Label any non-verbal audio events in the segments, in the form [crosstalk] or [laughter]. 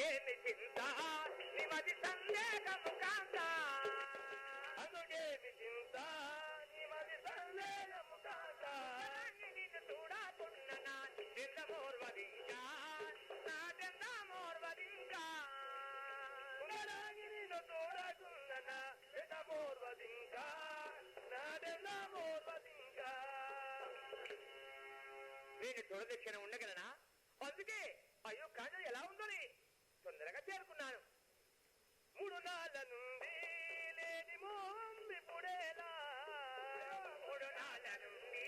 ఏమి చింత నిమది సందేహము కాంత అందుకేమి చింత నిమది సందేహము కాక నిన్ను చూడకున్ననా నిన్న మోర్వదింకా నాటెన్న మోర్వదింకా నిన్న మోర్వదింకా నా నిన్న మోర్వదింకా నేను చూడదక్షిణ ఉండగలనా? అందుకే అయ్యో కాదు ఎలా ఉందని? తొందరగా చేరుకున్నాను. మూడు నాళ్ళ నుండి లేని మోంబి పుడేలా మూడు నాళ్ళ నుండి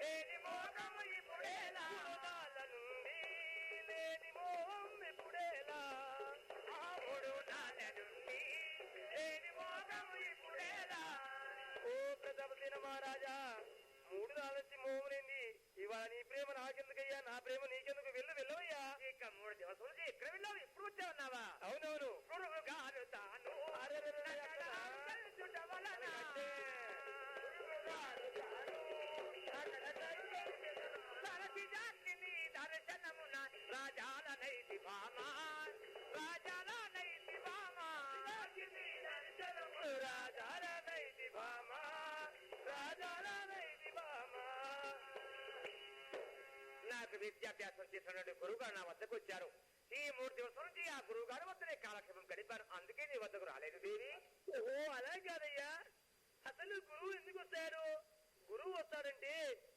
లేని మోకము ఇప్పుడేలా. మూడు నాళ్ళ నుండి లేని మోంబి విద్యాభ్యాసం చేసినటువంటి గురువుగారు నా వద్దకు వచ్చారు. ఈ మూడు దివసం నుంచి ఆ గురువు గారి వద్దనే కాలక్షేపం గడిపాను అందుకే నీ వద్దకు రాలేదు దేవి. ఓ అలా కాదయ్యా. అసలు గురువు ఎందుకు వస్తాడు? గురువు వస్తాడంటే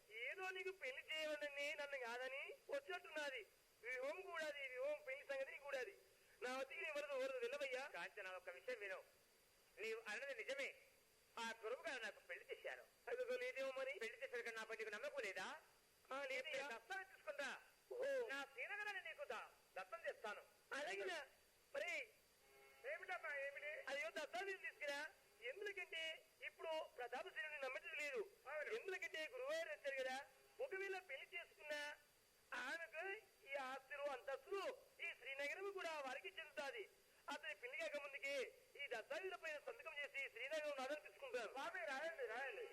ఏదో నీకు పెళ్ళి చేయమని నన్ను కాదని వచ్చినట్టున్నది. విహోం కూడాది విహోం పెళ్ళి సంగతి కూడాది. నా వద్దకి నీ వరద వరద వెళ్ళవయ్యా. కాంచన ఒక విషయం విను. నీవు అన్నది నిజమే. ఆ గురువు గారు నాకు పెళ్ళి చేశారు. అదిగో లేదేమో మరి? పెళ్ళి చేశారు నాపై నీకు నమ్మకం లేదా? దత్తాన్ని తీసుకుందా నా శ్రీనగరాన్ని నీకు దత్తం చేస్తాను. అలాగినా? మరి ఏమిటమ్మా ఏమిటి? అయ్యో దత్తాన్ని తీసుకురా? ఎందుకంటే ఇప్పుడు ప్రతాపశ్రీని నమ్మటం లేదు. ఎందుకంటే గురువారు వచ్చారు కదా. ఒకవేళ పెళ్ళి చేసుకున్నా ఆమెకు ఈ ఆస్తులు అంతస్తులు ఈ శ్రీనగరం కూడా వారికి చెందుతాది. అతని పెళ్ళి కాక ముందుకి ఈ దత్తాయుల పైన సంతకం చేసి శ్రీనగరం నాదని తీసుకుంటారు స్వామి రాయండి.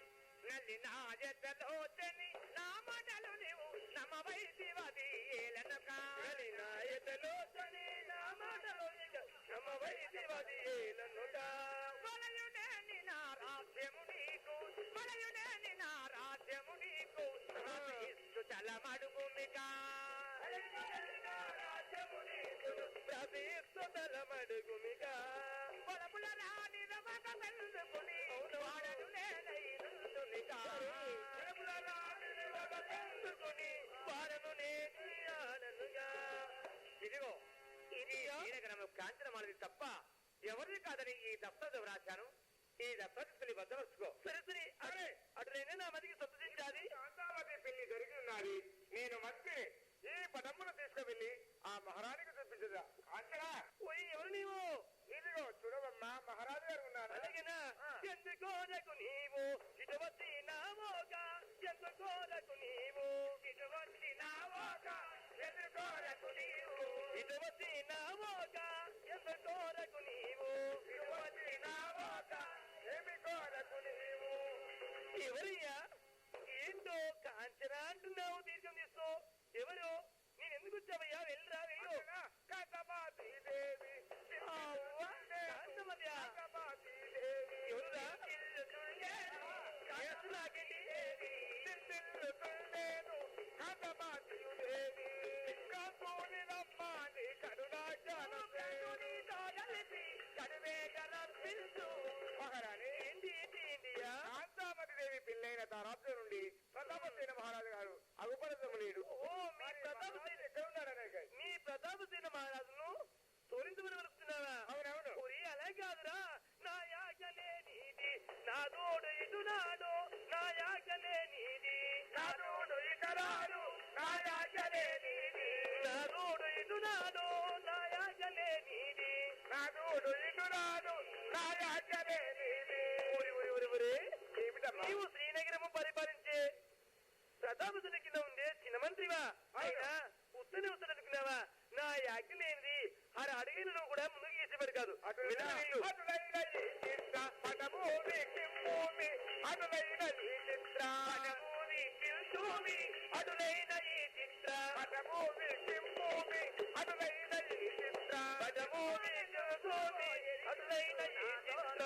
నల్లి నా జతలోచని నా మాటలు నీవు నమ్మవైతివది ఏలనక కానీ నా ఎదలోచని నా మాటలో ఇక నమ్మవైదివది ఏలనుట. వలయుడని నా రాజ్యము నీకు వలయుడని నా రాజ్యము నీకు ఇస్తు తలమడుగుమిక ప్రతీస్తుతలమడుగుమిక. పొలపుల రాని రమక ఇదిగో ఇది. శ్రీనగరంలో కాంచనమానది తప్ప ఎవరిని కాదని ఈ దత్తత వ్రాశాను. ఈ దత్తతని భద్రపరుచుకో సరే సరే. అరే అటునైనా నా మదికి సంతోషించాలి శాంతావతి పెళ్ళి జరిగి ఉన్నది. నేను వచ్చి ఈ పటమును తీసుకువెళ్ళి ఆ మహారాణికి చూపించదా. ఓయ్ ఎవరు నీవు? ఇదిగో చూడవమ్మా మహారాజు గారు ఉన్నారు? అలాగేనా? ఆ. ఎందుకోరకు నీవు? వచ్చినావోగా ఎందుకోరకు నీవు ఇటు వచ్చినావోగా, ఎదుర్కోరకు నీవు. ఇటు వచ్చినావోగా ఎందుకోరకు నీవు ఇటు వచ్చినావోగా, ఏమి కోరకు నీవు. ఎవరయ్యా? ఏంటో కాంచన అంటున్నావు దీర్ఘం తీస్తూ ఎవరు? నేను ఎందుకు వచ్చావయ్యా? వెళ్ళరా వెళ్ళు. అంతగా కసబాతి దేవి, అవ్వ, కాంతమయ్యా. దేవుని దయలిసి కడివేగలర్పించు. మహారాణి కాంతామతి దేవి పిల్లైన నుండి ప్రతాపసేన మహారాజు గారు అగుపరచము లేడు ఓ మీ ప్రతాప సేన ఎక్కడ ఉన్నాడనే మీ ప్రతాపసేన మహారాజును తోరించమని వరుస్తున్నావా అవునవును. అలా కాదురా. నా యాగలే నీది నా తోడు ఇటు నాడు. ఇతరాలు నా యాచనే నీది నా తోడు ఇటు నాడు నా నీది నా నీది ఏమిటమ్మా? నీవు శ్రీనగరము పరిపాలించే ప్రతాపసుని కింద ఉండే చిన్నమంత్రివా? అయినా ఉత్తని ఉత్తనుకున్నావా నా యాజ్ఞ లేనిది ఆడ అడిగిన కూడా ముందుకు చేసేవాడు కాదు. అటు. అటులైన ఈ చిత్ర పటభూమి కింభూమి అటులైన ఈ చిత్ర కిల్చూమి అటులైన ఈ చిత్ర పటభూమి కింభూమి అటులైన ఈ చిత్ర భూమి అసలైన ఈ చిత్ర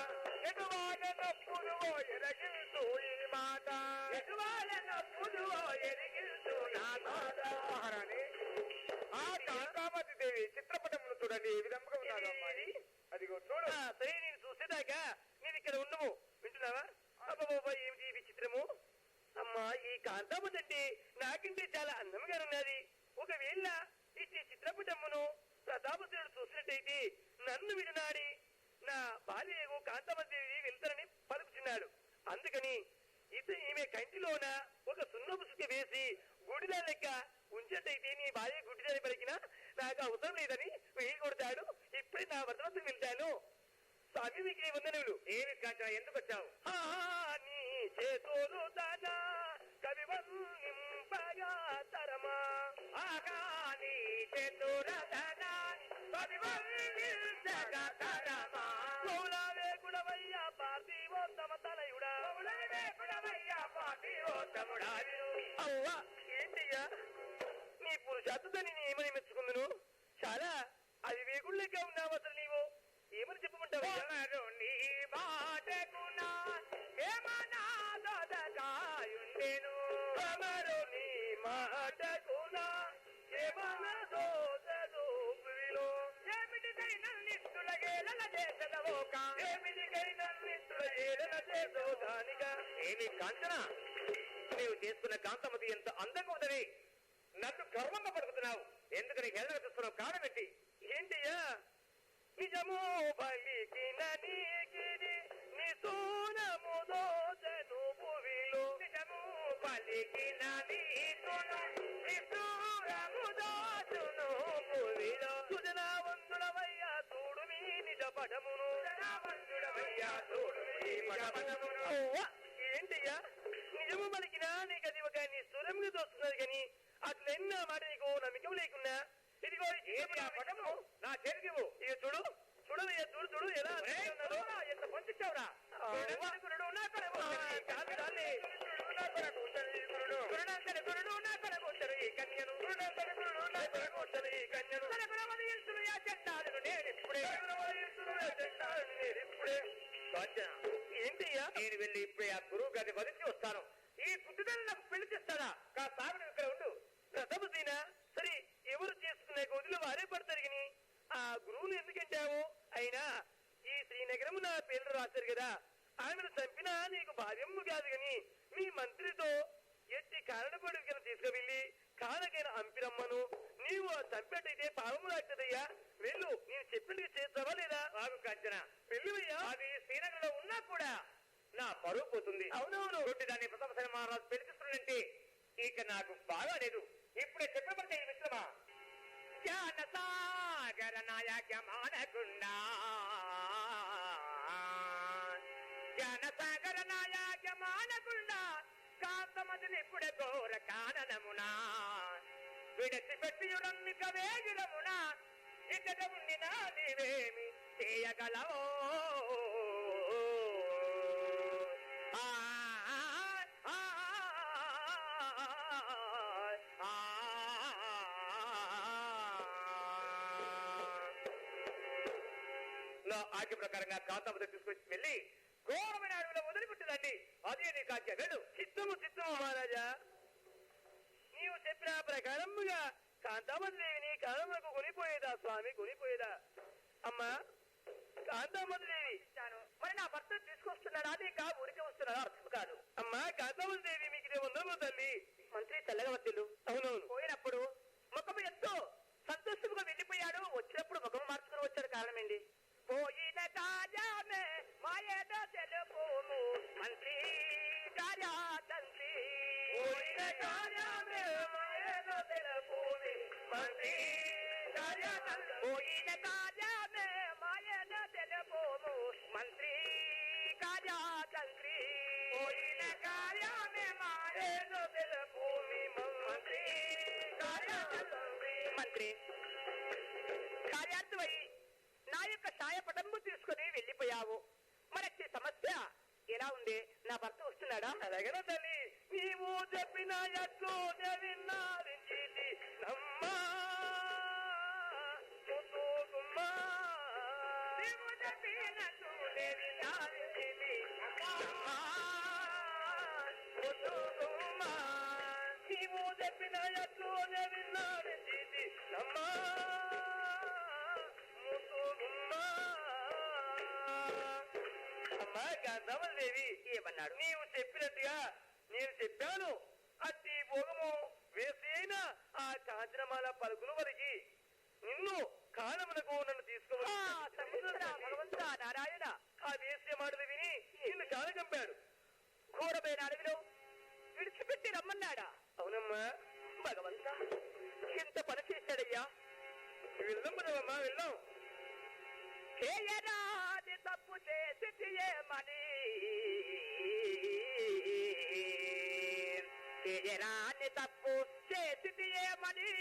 ఎటువాడనప్పుడు ఎరగిల్తూ ఈ మాట. ఎటువాడనప్పుడు ఎరగిల్తూ నా మాట. మహారాణి ఆ కాంతామతి దేవి చిత్రపటమును చూడండి. ఏ విధంగా ఉన్నాడు అమ్మాయి? అదిగో చూడు. సరే నేను చూసేదాకా నేను ఇక్కడ ఉండము. వింటున్నావా? అబ్బాబా ఏమిటి ఈ విచిత్రము? అమ్మా ఈ కాంతామతి అంటే నాకంటే చాలా అందంగా ఉన్నది. ఒకవేళ ఇట్టి చిత్రపటమును ప్రతాపసుడు చూసినట్టయితే నన్ను విడనాడి నా భార్య ఏమో కాంతామతి వెళ్తారని పలుకుతున్నాడు అందుకని ఇతను ఈమె కంటిలోన ఒక సున్నపు సుక్క వేసి గుడిలా లెక్క ఉంచట్టయితే నీ భార్య గుడ్డిదని పలికిన నాకు అవసరం లేదని వెయ్యి కొడతాడు ఇప్పుడే నా వద్దకు వెళ్తాను. స్వామి మీకు వందనములు. ఏమి కాచా ఎందుకు వచ్చావు? నీ చేతులు తన కవి వందింపగా తరమా ఆగాని చతురదన పరివర్తించగ తరమా. కౌలావే గుడవయ్య పార్థివోత్తమ తనయుడా. కులవేకుడవయ్యా పార్థివోత్తముడారు. అవ్వ ఏంటయ్యా? నీ పురుషార్థతని నేను ఏమని మెచ్చుకుందును? చాలా అవివేకుళ్ళగా ఉన్నావు అసలు నీవు. ఏమని చెప్పమంటావయ్యా? కొనరు నీ మాటకున చేసెదవోక. చేసో దానిగా. ఏమి కాంచన? నీవు చేసుకున్న కాంతమతి ఎంత అందంగా ఉందని నన్ను గర్వంగా పడుకుతున్నావు ఎందుకని హేళన చూస్తున్నావు? కారణం ఏంటి? ఏంటయ్యా నిజము పలికిన నీకిది నిసూనము దోచను భువిలో నిజము నీకును నిష్ఠూరము ఏంటయ్యా? నిజము పలికినా నీకు అది ఒక నిస్సురంగా దోస్తున్నది కానీ అట్లెన్న మాట నీకు నమ్మకం లేకున్నా. ఇదిగో పటము నా చేతికివ్వు. ఇక చూడు. చూడవయ్యా చూడు చూడు. ఎలా ఎంత గురుడు నా కొరకు. గురుడు నా కొరకు. గురుడంతటి గురుడు నా కొరకు కాంచన, ఏంటయ్యా? నేను వెళ్ళి ఇప్పుడే ఆ గురువు గారిని వదిలించి వస్తాను. ఈ గుడ్డిదని నాకు పెళ్ళి చేస్తాడా కాస్త ఇక్కడ ఉండు. ప్రథమసీన సరే ఎవరు చేసుకునే గదిలో వారే పడతారు గని? ఆ గురువుని ఎందుకంటావు? అయినా ఈ శ్రీనగరం నా పేర్లు రాశారు కదా. ఆమెను చంపినా నీకు భావ్యము కాదు గాని. మీ మంత్రితో ఎట్టి కారణపడి కనుక తీసుకువెళ్ళి కానకైన అంపిరమ్మను నీవు ఆ చంపేటైతే పావము రాట్టదయ్యా వెళ్ళు నేను చెప్పినట్టు చేస్తావా లేదా? ఆగు కాంచన వెళ్ళివయ్యా అది శ్రీనగర్లో ఉన్నా కూడా నా పోతుంది అవునవును. రొట్టి దాన్ని ప్రతాప మహారాజు పెళ్ళి చేస్తుందంటే ఇక నాకు బాగా లేదు. ఇప్పుడే చెప్పబడితే మిత్రమా? జ్ఞాన సాగర నాయక మానకుండా జ్ఞాన సాగర నాయక మానకుండా కాంతమతిని ఇప్పుడే ఘోర కాననమునా. విడసి పెట్టియుడమ్మిక ఇకట ఉండినా నీవేమి చేయగలవో? నా ఆజ్ఞ ప్రకారంగా కాంతాపతి తీసుకొచ్చి వెళ్ళి ఘోరమైన అడవిలో వదిలిపెట్టిందండి. అదే నీ కాజ్ఞ వెళ్ళు. చిత్తము చిత్తము మహారాజా. నీవు చెప్పిన ప్రకారముగా కాంతామతిదేవిని కాలములకు కొనిపోయేదా స్వామి? కొనిపోయేదా అమ్మా కాంతామతిదేవి మరి నా భర్త తీసుకొస్తున్నాడా? నీక ఊరికి వస్తున్నాడా? అర్థం కాదు. అమ్మా కాంతామతిదేవి మీకు ఇదే వందము తల్లి. మంత్రి తెల్లగవత్తులు అవునవును. పోయినప్పుడు ముఖము ఎంతో సంతోషంగా వెళ్ళిపోయాడు. వచ్చినప్పుడు ముఖం మార్చుకుని వచ్చాడు. కారణం ఏంటి? పోయిన మాయేదో తెలుపుము. మంత్రి కార్యా తంత్రి. పోయిన మాయేదో తెలుపుము. మంత్రి కార్యా పోయిన కాజామే మాయేదో తెలుపుము. మంత్రి కార్యా తంత్రి. పోయిన కార్యామే మాయేదో మంత్రి కార్యా తంత్రి. మంత్రి నా తీసుకుని వెళ్ళిపోయావు. మనకి సమస్య ఎలా ఉంది నా భర్త వస్తున్నాడా? అలాగేనా తల్లి. నీవు చెప్పిన ఎట్లు విన్నారించింది నమ్మా. ముద్దుగుమ్మా. అమ్మా నీవు చెప్పిన ఎట్లు నమ్మా. అమ్మా గంధమదేవి ఏమన్నాడు? నీవు చెప్పినట్టుగా నేను చెప్పాను. అట్టి భోగము వేసేన ఆ కాంచనమాల పలుకులు వలికి నిన్ను కాలమునకు నన్ను నారాయణ. ఆ వేసే మాటలు విని నిన్ను కాలగంపాడు. ఘోరమైన అడవిలో విడిచిపెట్టి రమ్మన్నాడా? అవునమ్మా. భగవంతా ఎంత పని చేశాడయ్యా? వెళ్దాం పదవమ్మా వెళ్దాం చేయరాని తప్పు చేసి ఏమని చేయరాని తప్పు చేసి ఏమని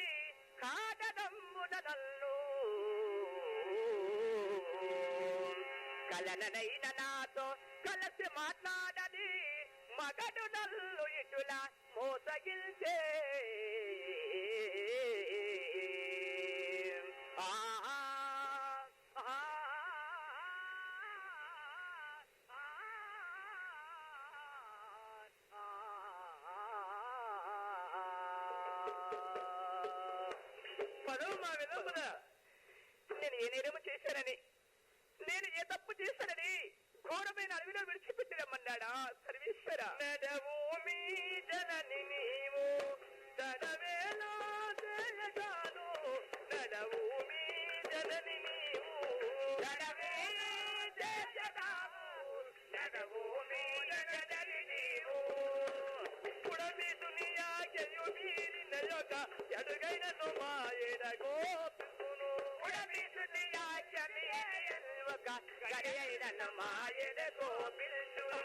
కాదనమ్మున నల్లు కలననైన నాతో కలిసి మాట్లాడని మగడు నల్లు ఇటుల మోసగిల్చే సర్వేశ్వర. నడభూమి జనని నీవు. తడవేలా చేయగాను నడభూమి జనని నీవు. నడవే చేసెదాము, నడవోమి జనని నీవు. పుడమి దునియా మీరిన యొక్క ఎడుగైన గడియైన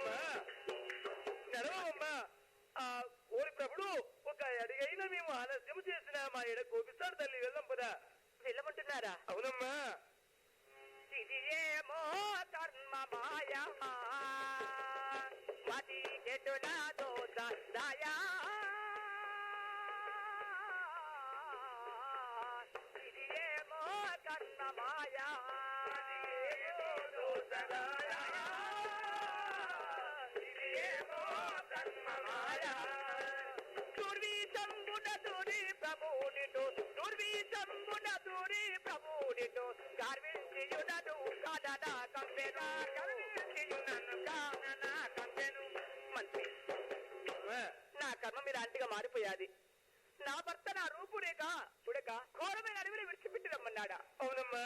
நம்ம అంటిగా మారిపోయాది. నా భర్త నా రూపురేఖ చూడక ఘోరమైన అడవిని విడిచిపెట్టి రమ్మన్నాడా. అవునమ్మా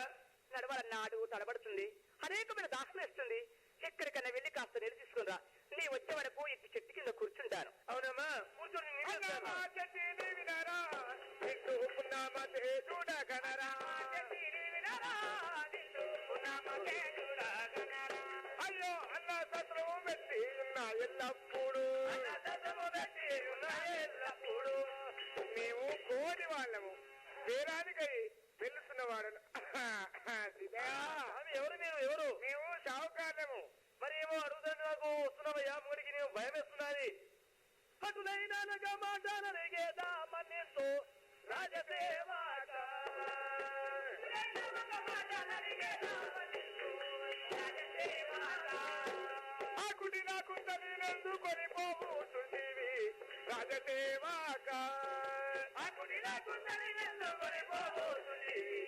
నడవలన్నాడు తడబడుతుంది అనేకమైన దాహం వేస్తుంది. ఎక్కడికైనా వెళ్ళి కాస్త నీరు తీసుకురా నీ వచ్చే వరకు ఇటు చెట్టు కింద కూర్చుంటాను. అవునమ్మా. అయ్యో! అన్న ఉన్న ఎల్లప్పుడు. వాళ్ళము. వేరానికై వెళ్తున్న వాడను ఎవరు? మీరు ఎవరు? మేము షావుకారము మరి ఏమో అడుగుతాను నాకు వస్తున్నావయ్యా ముడికి నేను భయం వేస్తున్నది. అటులైన మాటలరిగేదా మన్నిస్తూ రాజసేవాట ఆ కుటి నాకు తల్లినందు కొనిపోబోతుంటివి రాజసేవాక కొనిపోబోతుంటివి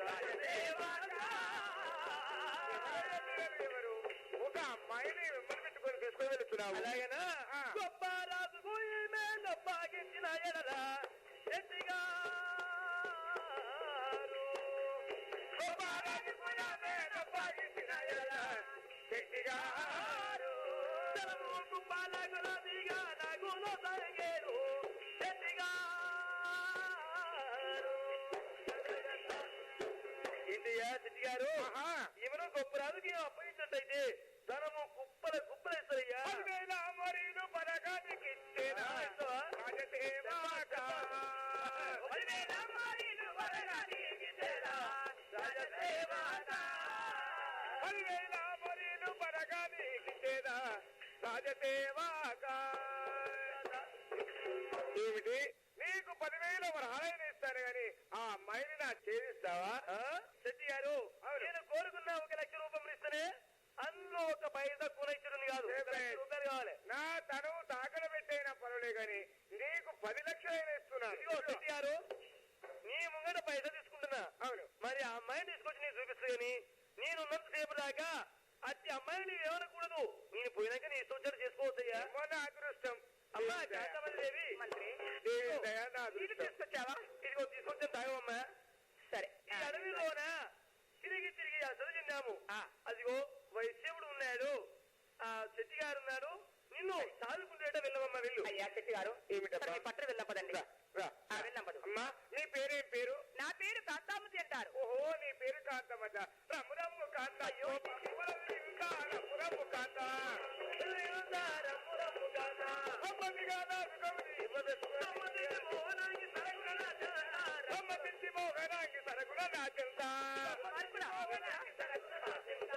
రాజసేవాక ఎవరు? ఒక అమ్మాయిని పెట్టుకొని తీసుకొని వెళ్తున్నావు. అలాగేనా? గొప్ప రాజుకు ఈమె గొప్పగించిన ఎడల ఎట్టిగా గొప్ప రాజుకు ఈమె గొప్పగించిన పథకానికి ఇచ్చేదా రాజసేవాక పదివేల మరీను పథకానికి ఇచ్చేదా రాజసేవాక ఏమిటి? నీకు పదివేల వరహాలైన ఇస్తాను గాని ఆ అమ్మాయిని నా చేయిస్తావా శెట్టి గారు నేను కోరుకున్న ఒక లక్ష రూపాయలు ఇస్తేనే అందులో ఒక పైసా కూనైతుడు కాదు. రూపాయలు కావాలి. నా తనువు తాకడ పెట్టైనా పర్వాలే గాని నీకు పది లక్షలైనా ఇస్తున్నాను శెట్టి గారు నీ ముంగట పైసా తీసుకుంటున్నా. అవును. మరి ఆ అమ్మాయిని తీసుకొచ్చి నేను చూపిస్తా గాని నేను ఉన్నంత సేపు దాకా అట్టి అమ్మాయిని ఏమనకూడదు. నేను పోయినాక నీ ఇష్టం వచ్చినట్టు చేసుకోవచ్చయ్యా. అదృష్టం. అమ్మా. శాంతమతి దేవి దేవి దయ నా నీళ్ళు అదృష్టం? తీసుకొచ్చావా? ఇదిగో తీసుకొచ్చాను తాగమ్మా సరే. ఈ అడవిలోన? తిరిగి తిరిగి అసలు తిన్నాము అదిగో వైశ్యవుడు ఉన్నాడు. ఆ శెట్టి గారు ఉన్నాడు. నిన్ను సాదుకుంటేట వెళ్ళవమ్మా వెళ్ళు. అయ్యా శెట్టి గారు ఏమిటమ్మా? పట్టణ వెళ్ళాం పదండి రా, రా. ఆ, వెళ్ళాం పదు అమ్మా నీ పేరేం పేరు? నా పేరు కాంతామతి అంటారు. ఓహో నీ పేరు కాంతమట. రమ్ము రమ్ము కాంత అయ్యో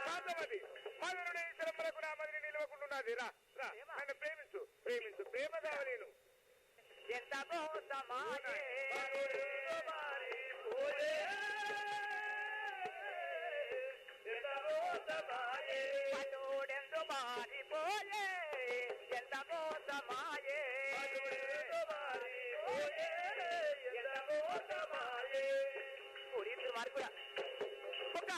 కాంతమతి మధురుని శ్రమలకు నా మదిని నిలవకుంటున్నది. రా రా. నన్ను ప్రేమించు ప్రేమించు ప్రేమ కావాలి నేను. ఎంత మారిపోయే పోలీసులు ఒక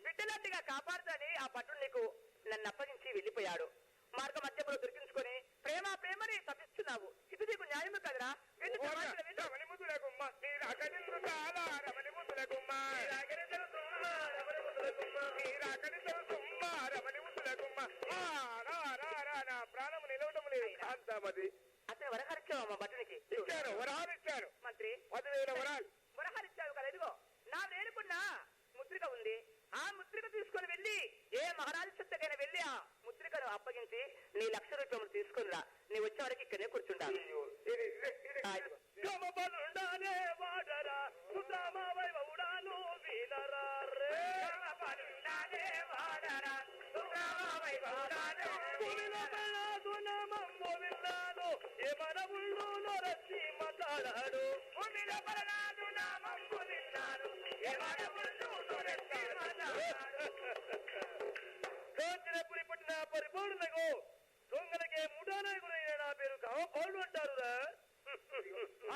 బిడ్డలాంటిగా కాపాడుతాని ఆ భటుడు నీకు నన్ను అప్పగించి వెళ్ళిపోయాడు. మార్గ మధ్యలో దొరికించుకొని ప్రేమ ప్రేమని తప్పిస్తున్నావు ఇది నీకు న్యాయమే కదరా ఎందుకు సమాజంలో వెళ్ళు. రమణి ముద్దులకుమ్మ నీ రాకనిందు చాలా రమణి ముద్దులకుమ్మ నీ రాకని తెలుసుమ్మ రమణి ముద్దులకుమ్మ ఆ, రా రా రా నా ప్రాణము నిలవటం లేదు కాంతామది అతను వరహరిచ్చావు అమ్మ భటునికి ఇచ్చాను వరాలు ఇచ్చాను మంత్రి పదివేల వరాలు వరహరిచ్చావు కదా ఇదిగో నా వేడుకున్న ముద్రిక ఉంది ఆ ముద్రిక తీసుకొని వెళ్ళి ఏ మహారాజు చెత్తకైనా వెళ్ళి ఆ ముద్రికను అప్పగించి నీ లక్ష రూపాయలు తీసుకుని రా నీ వచ్చే వరకు ఇక్కడనే కూర్చుంటాను ఇది ఇది ఇది ఆ, ఇదిగో. గమపలుండాలే వాడరా సుధామ వైభవుడాను వీనరా రే భూమిలో పరాదునమమ్ము విన్నాను ఏమన ఉళ్ళు నొరచి నొరచి కాంచినప్పుడు పుట్టిన పరిపూర్ణకు దొంగలకే ముఠానాయకుడైన నా పేరు గమపౌడు అంటారురా.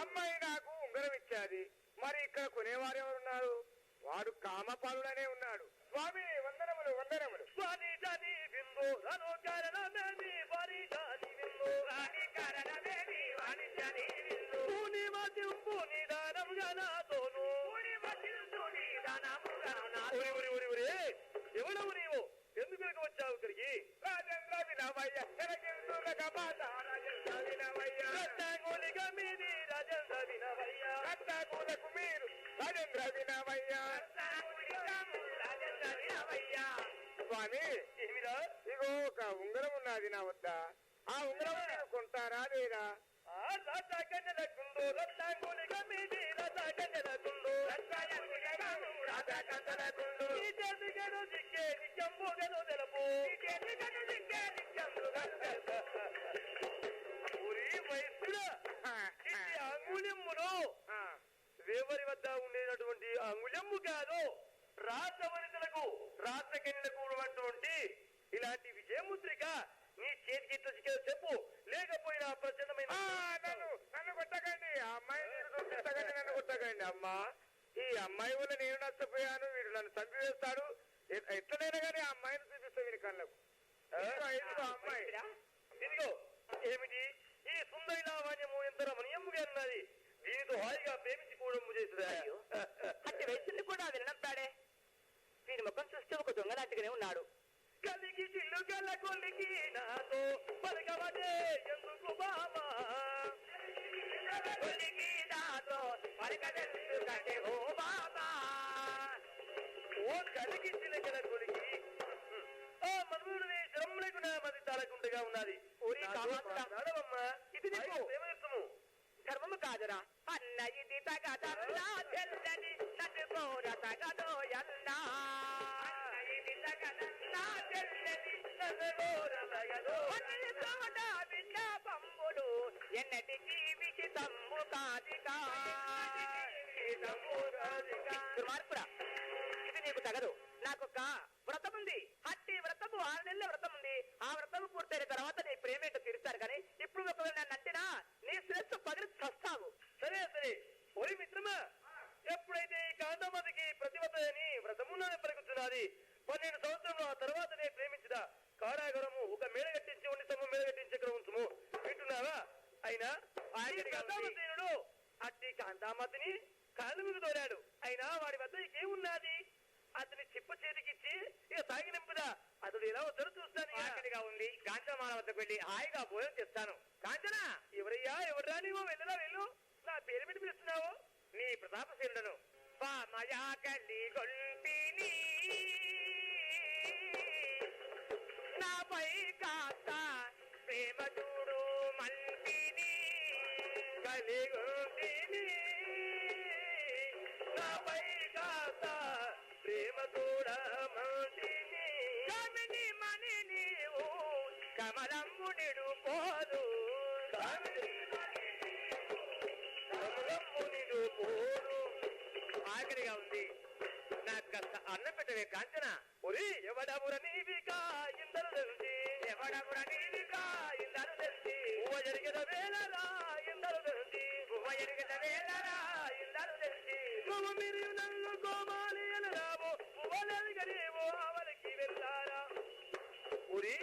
అమ్మాయి నాకు ఉంగరం ఇచ్చాది. మరి ఇక్కడ కొనేవారు ఎవరున్నారు? వాడు కామపాలుడనే ఉన్నాడు. స్వామి వందనములు వందనములు. స్వామి జాని బిందు కారణమేమి వారి జాని బిందు. రాణి కారణమేమి వారి జాని బిందు పూని మతింపు నిదానముగా నాతోను. ఎవడవు నీవు? ఎందుకు ఇక్కడికి వచ్చావు ఇక్కడికి? రాజేంద్ర వినవయ్య ఎనకెందులక మాట రాజేంద్ర వినవయ్య. రత్నాంగులిగా మీది రాజేంద్ర వినవయ్య. రత్నాకులకు మీరు రాజేంద్ర వినవయ్య. రాజేంద్ర వినవయ్య. స్వామి ఏమిరా? ఇగో ఒక ఉంగరం ఉన్నది నా వద్ద. ఆ ఉంగరం కొంటారా లేదా? ఆ రథకన్నెలకుండు రత్నాంగులిగా మీది వద్ద ఉండేటటువంటి అంగుళము కాదు రాసవనితలకు ఉన్నటువంటి ఇలాంటి విజయముద్రిక నీ చేతికి చిక్కేదో చెప్పు. లేకపోయినా ప్రచండమైన నన్ను నన్ను కొట్టకండి. అమ్మాయి నేను చూపిస్తకండి నన్ను కొట్టకండి అమ్మా. ఈ అమ్మాయి వల్ల నేను నష్టపోయాను వీడు నన్ను చంపివేస్తాడు ఎట్లనైనా కానీ ఆ అమ్మాయిని చూపిస్తా వీడి కళ్ళకు. అమ్మాయి. ఇదిగో. ఏమిటి? ఈ సుందరి లావణ్యము ఎంత రమణీయముగా ఉన్నది. దీనితో హాయిగా ప్రేమించి [laughs] కూడా చేసిరా అయ్యో. అట్టి వయసుని కూడా వినడంపాడే వీడి ముఖం చూస్తే ఒక దొంగ లాంటిగానే ఉన్నాడు. కలిగి చిల్లు గల కొలికి నాతో పలకవదే ఎందుకు బామా కొలికి నాతో పలకదెందుకంటే ఓ బాబా ఓ కలిగి చిలకల కొలికి ఆ మనువుడిని శ్రమలకు నా మది తాలకుండగా ఉన్నది. ఓరి కామాంధుడా. నడవమ్మా ఇది నీకు. ప్రేమయుక్తము. ధర్మము కాదురా. అన్న ఇది తగదల్లా చెల్లని నన్ను కోర ఎన్నటికీ విషితంబు కాదిగా పీఠము ఇది నీకు తగదు నాకొక వ్రతం ఉంది అట్టి వ్రతము ఆరు నెలల వ్రతం ఉంది ఆ వ్రతం పూర్తయిన తర్వాత నీ ప్రేమేట తీరుస్తారు కానీ ఇప్పుడు ఒకవేళ నన్ను అంటినా నీ శ్రేష్ఠ పగిలి చస్తావు సరే సరే ఒరి మిత్రమా ఎప్పుడైతే ఈ కాంతమతికి ప్రతివతని వ్రతములోనే పలుకుతున్నది పన్నెండు సంవత్సరంలో ఆ తర్వాతనే ప్రేమించిన కారాగరము ఒక మేడ కట్టించి ఉండి తమ మేడ కట్టించి ఇక్కడ ఉంచుము? వింటున్నావా? అయినా కాంతామతీనుడు అట్టి కాంతామతిని కాలు మీద తోలాడు. అయినా వాడి వద్ద ఇంకేమున్నది? అతని చిప్ప చేతికిచ్చి ఇక తాగి నింపుదా? అతడు ఎలా వద్దరు చూస్తాను. ఆకలిగా ఉంది. కాంచమాల వద్దకు వెళ్ళి హాయిగా భోజనం చేస్తాను. కాంచనా! ఎవరయ్యా? ఎవరా నీవు? వెళ్ళరా వెళ్ళు. నా పేరు పెట్టి పిలుస్తున్నావు? నీ ప్రతాపశీలుడను పామయాకలి గొల్పిని కాస్త ప్రేమ చూడు మంటిని కలిగొంటిని నాపై కాస్త ప్రేమ చూడ మంటిని. కమిని మని నీవు కమలమ్మునిడు పోదు. ఆఖరిగా ఉంది. అన్నం పెట్టవే కాంచన ఒరి ఎవడముర నీవిగా ఇందరు తెలిసి ఎవడముర నీవిగా ఇందరు తెలిసి పువ్వ జరిగిన వేళరా? ఇందరు తెలిసి పువ్వ ఎరిగిన వేళరా? ఇందరు తెలిసి నువ్వు మీరు నన్ను కోమాలి అని రాము పువ్వలరిగనేమో అవరికి వెళ్తారా ఊరి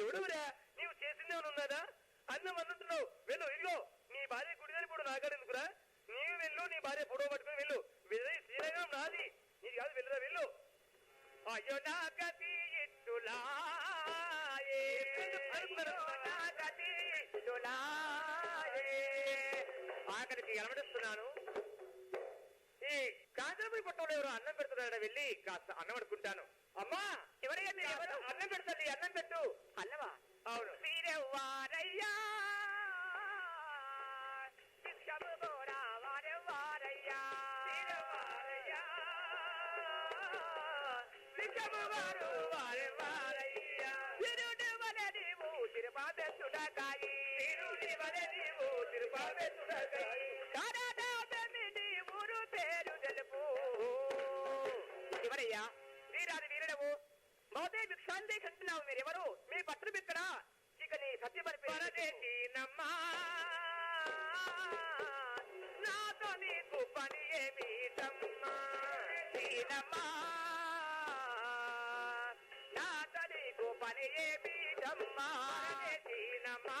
ఎవడురా నీవు చేసిందే ఉన్నదా? అన్నం అన్నంటున్నావు వెళ్ళు ఇదిగో నీ భార్య గుడిదని ఇప్పుడు నాగడెందుకురా? నీవు వెళ్ళు నీ భార్య ఫోటో పట్టుకుని వెళ్ళు. వెళ్ళి శ్రీరంగం నాది నీది కాదు వెళ్ళరా వెళ్ళు. అయ్యో నా గతి నా ఆఖరికి ఎలమడిస్తున్నాను. ఈ కాంచనపురి పట్టణంలో ఎవరు అన్నం పెడుతున్నాడ వెళ్ళి కాస్త అన్నం అడుకుంటాను అమ్మా ఎవరయ్యా మీరు? ఎవరు అన్నం పెడతాను అన్నం పెట్టు. అన్నవా అవును. మీరెవ్వారయ్యా? ఎవరయ్యా వీరాది వీరుడవు మోదే భిక్షాందే కంటున్నావు మీరెవరు మీ పత్రం ఇక్కడ ఇక నీ సత్యపరిపేసి నమ్మా నాతో నీకు పని ఏమి తమ్మా ఏమి తమ్మా దీనమ్మా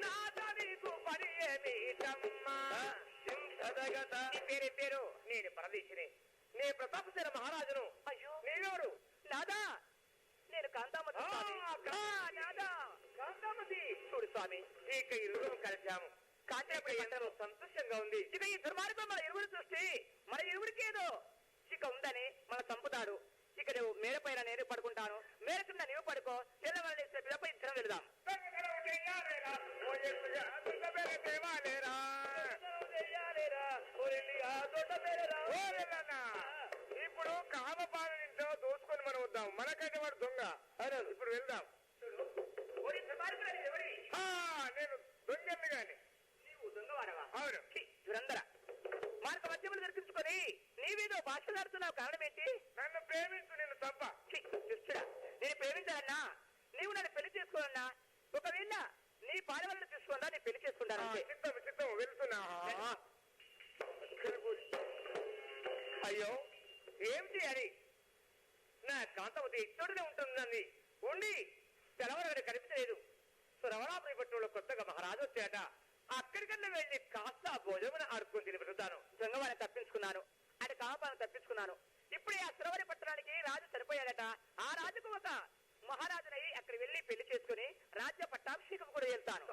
నాతో నీకు పని సింహదగత. నీ పేరే పేరు నేను పరదేశిని. నీ ప్రతాపసేన మహారాజును. అయ్యో. నేనెవరు నాదా? నేను కాంతామతి. కాంతామతి. చూడు స్వామి ఇక ఇరువురు కలిశాము. కాంతాపతి ఎంతలో సంతోషంగా ఉంది. ఇక ఈ దుర్మార్గం మన ఇరువురు చూస్తే మన ఇరువురికి ఏదో ఇక ఉందని మన చంపుతాడు. ఇక నువ్వు మేడ పైన నేను పడుకుంటాను. మేడ కింద నీవు పడుకో. తెల్లవారు పిల్లపై ఇద్దరం వెళదాం. ఇప్పుడు కామపాల ఇంట్లో దోచుకొని మనం వద్దాం. మనకంటే వాడు దొంగ. అరే ఇప్పుడు వెళ్దాం. నేను దొంగని గాని. అవును. ఛీ, దురందర మార్గ మధ్యములు దర్శించుకొని నీవేదో భాషలాడుతున్నావు కారణం ఏంటి? నన్ను ప్రేమించు నేను తప్ప దుష్టుడా నేను ప్రేమించాలన్నా నీవు నన్ను పెళ్ళి చేసుకోనన్నా ఒకవేళ నీ పాల వల్ల తీసుకున్నా నేను పెళ్ళి చేసుకుంటాను. చిత్తం చిత్తం వెళ్తున్నా. అయ్యో ఏమిటి అది? నా కాంతవతి ఇక్కడనే ఉంటుందండి. ఉండి తెలవరగడ కనిపించలేదు. శ్రవణాపురి పట్టణంలో కొత్తగా మహారాజు వచ్చాట అక్కడికన్నా వెళ్ళి కాస్త భోజనం ఆడుకొని తిని పెరుగుతాను తప్పించుకున్నాను. అది కాపాలను తప్పించుకున్నాను. ఇప్పుడే ఆ శ్రవణి పట్టణానికి రాజు సరిపోయాడట. ఆ రాజుకు ఒక మహారాజునై అక్కడ వెళ్ళి పెళ్ళి చేసుకుని రాజ్య పట్టాభిషేకం కూడా వెళ్తాను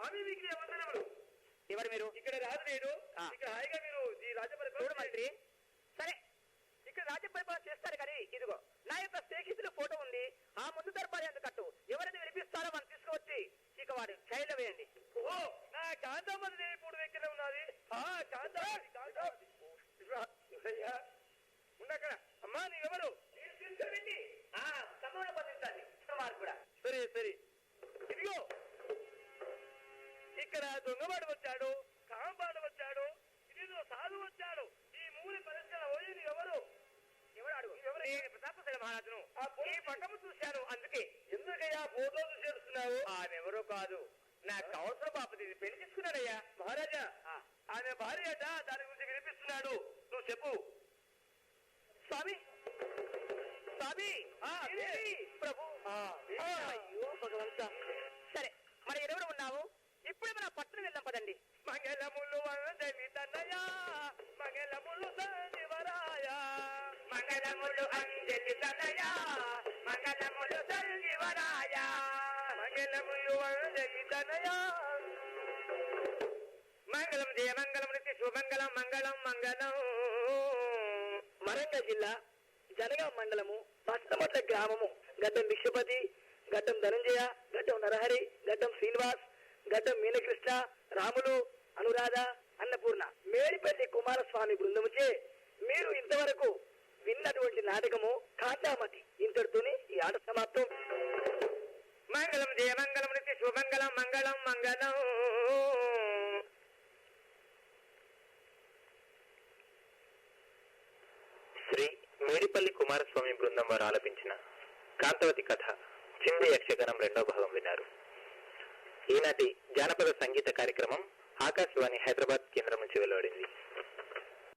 ఎవరు మీరు? ఇక్కడ రాజు లేడు. ఆ. ఇక్కడ హాయిగా మీరు ఈ మంత్రి సరే. ఇక్కడ రాజ్య పరిపాలన చేస్తారు కానీ ఇదిగో నా యొక్క స్నేహితుల ఫోటో ఉంది. ఆ ముందు దర్బారు ఎంత కట్టు. ఎవరిని వినిపిస్తారో మనం తీసుకువచ్చి ఇక వాడు జైల్లో వేయండి. ఓ నా కాంతమ్మది దేవి ఇప్పుడు దగ్గర ఉన్నది. ఆ అయ్యా. ఉండక్కడ అమ్మా నీవెవరు? తీసుకురండి. ఆ సమూల బంధించాలి వారు కూడా. సరే సరే. ఇదిగో. ఇక్కడ దొంగవాడు వచ్చాడు కాంబాడు వచ్చాడు ఇది సాధు వచ్చాడు. ఈ మూలి పరీక్షల పోయి ఎవరు? ప్రతాపశైల మహారాజును. ఈ పట్టము చూశాను అందుకే. ఎందుకయ్యా? ఫోటో చూసి ఏడుస్తున్నావు ఆమెవరో కాదు. నా కౌన్సిల బాపతి పెళ్ళి చేసుకున్నాడయ్యా మహారాజా. ఆమె భార్య అట దాని గురించి వినిపిస్తున్నాడు. నువ్వు చెప్పు. స్వామి. స్వామి. ప్రభు. అయ్యో భగవంత. సరే మరి ఎవరు ఉన్నావు? ఇప్పుడే మన పట్టణం వెళ్దాం పదండి. మంగళములు తన్నయ మంగళములు సంజీవరాయ మంగళములు అంజలి తనయా. మంగళములు సంజీవరాయ మంగళములు అంజలి తనయా. మంగళం జయ మంగళం శుభంగళం మంగళం మంగళం. వరంగల్ జిల్లా జనగాం మండలము పచ్చమట్ల గ్రామము. గడ్డం భిక్షపతి గడ్డం ధనంజయ గడ్డం నరహరి గడ్డం శ్రీనివాస్ గడ్డం మీనకృష్ణ రాములు అనురాధ అన్నపూర్ణ. మేడిపల్లి కుమారస్వామి బృందముచే మీరు ఇంతవరకు విన్నటువంటి నాటకము కాంతామతి. ఇంతటితోని ఈ ఆట సమాప్తం. మంగళం జయ మంగళం నిత్య శుభమంగళం మంగళం మంగళం. శ్రీ మేడిపల్లి కుమారస్వామి బృందం వారు ఆలపించిన కాంతవతి కథ చింది యక్షగణం రెండో భాగం విన్నారు. ఈనాటి జానపద సంగీత కార్యక్రమం ఆకాశవాణి హైదరాబాద్ కేంద్రం నుంచి వెలువడింది.